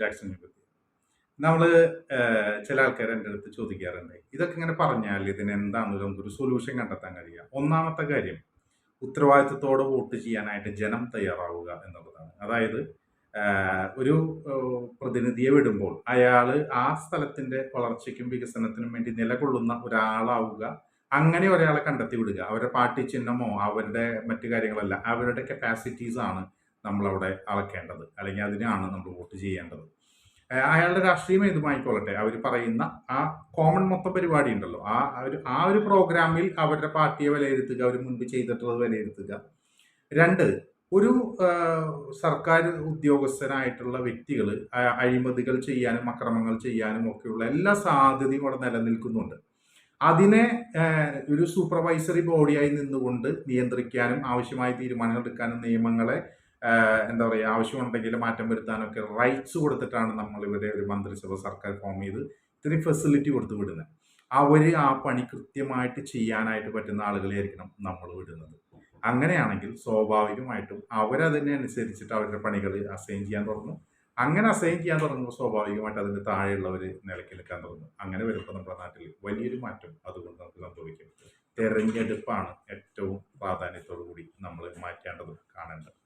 ജാക്സണിനെ പറ്റി. നമ്മൾ ചില ആൾക്കാർ എന്റെ അടുത്ത് ചോദിക്കാറുണ്ട്. ഇതൊക്കെ ഇങ്ങനെ പറഞ്ഞാൽ ഇതിന് എന്താണ് നമുക്കൊരു സൊല്യൂഷൻ കണ്ടെത്താൻ കഴിയുക? ഒന്നാമത്തെ കാര്യം ഉത്തരവാദിത്വത്തോടെ വോട്ട് ചെയ്യാനായിട്ട് ജനം തയ്യാറാവുക എന്നുള്ളതാണ്. അതായത് ഒരു പ്രതിനിധിയെ വിടുമ്പോൾ അയാൾ ആ സ്ഥലത്തിന്റെ വളർച്ചയ്ക്കും വികസനത്തിനും വേണ്ടി നിലകൊള്ളുന്ന ഒരാളാവുക അങ്ങനെ ഒരാളെ കണ്ടെത്തി വിടുക. അവരുടെ പാർട്ടി ചിഹ്നമോ അവരുടെ മറ്റു കാര്യങ്ങളല്ല അവരുടെ കപ്പാസിറ്റീസ് ആണ് നമ്മളവിടെ അളക്കേണ്ടത്. അല്ലെങ്കിൽ അതിനാണ് നമ്മൾ വോട്ട് ചെയ്യേണ്ടത്. അയാളുടെ രാഷ്ട്രീയം ഏതുമായിക്കൊള്ളട്ടെ അവർ പറയുന്ന ആ കോമൺ മൊത്തം പരിപാടി ഉണ്ടല്ലോ. ആ ഒരു ആ ഒരു പ്രോഗ്രാമിൽ അവരുടെ പാർട്ടിയെ വിലയിരുത്തുക അവർ മുൻപ് ചെയ്തിട്ടുള്ളത് വിലയിരുത്തുക. രണ്ട് ഒരു സർക്കാർ ഉദ്യോഗസ്ഥനായിട്ടുള്ള വ്യക്തികൾ അഴിമതികൾ ചെയ്യാനും അക്രമങ്ങൾ ചെയ്യാനും ഒക്കെയുള്ള എല്ലാ സാധ്യതയും അവിടെ നിലനിൽക്കുന്നുണ്ട്. അതിനെ ഒരു സൂപ്പർവൈസറി ബോഡിയായി നിന്നുകൊണ്ട് നിയന്ത്രിക്കാനും ആവശ്യമായ തീരുമാനങ്ങൾ എടുക്കാനും നിയമങ്ങളെ എന്താ പറയുക ആവശ്യമുണ്ടെങ്കിൽ മാറ്റം വരുത്താനൊക്കെ റൈറ്റ്സ് കൊടുത്തിട്ടാണ് നമ്മൾ ഇവിടെ ഒരു മന്ത്രിസഭ സർക്കാർ ഫോം ചെയ്ത് ഇത്തിരി ഫെസിലിറ്റി കൊടുത്ത് വിടുന്നത് അവർ ആ പണി കൃത്യമായിട്ട് ചെയ്യാനായിട്ട് പറ്റുന്ന ആളുകളെ ആയിരിക്കണം നമ്മൾ വിടുന്നത്. അങ്ങനെയാണെങ്കിൽ സ്വാഭാവികമായിട്ടും അവരതിനനുസരിച്ചിട്ട് അവരുടെ പണികൾ അസൈൻ ചെയ്യാൻ തുടങ്ങും. അങ്ങനെ അസൈൻ ചെയ്യാൻ തുടങ്ങുമ്പോൾ സ്വാഭാവികമായിട്ട് അതിന്റെ താഴെയുള്ളവർ നിലയ്ക്ക് നിൽക്കാൻ തുടങ്ങും. അങ്ങനെ വരുമ്പോൾ നമ്മുടെ നാട്ടിൽ വലിയൊരു മാറ്റം അതുകൊണ്ട് നമുക്ക് സംഭവിക്കും. തെരഞ്ഞെടുപ്പാണ് ഏറ്റവും പ്രാധാന്യത്തോടു കൂടി നമ്മൾ മാറ്റേണ്ടത് കാണേണ്ടത്.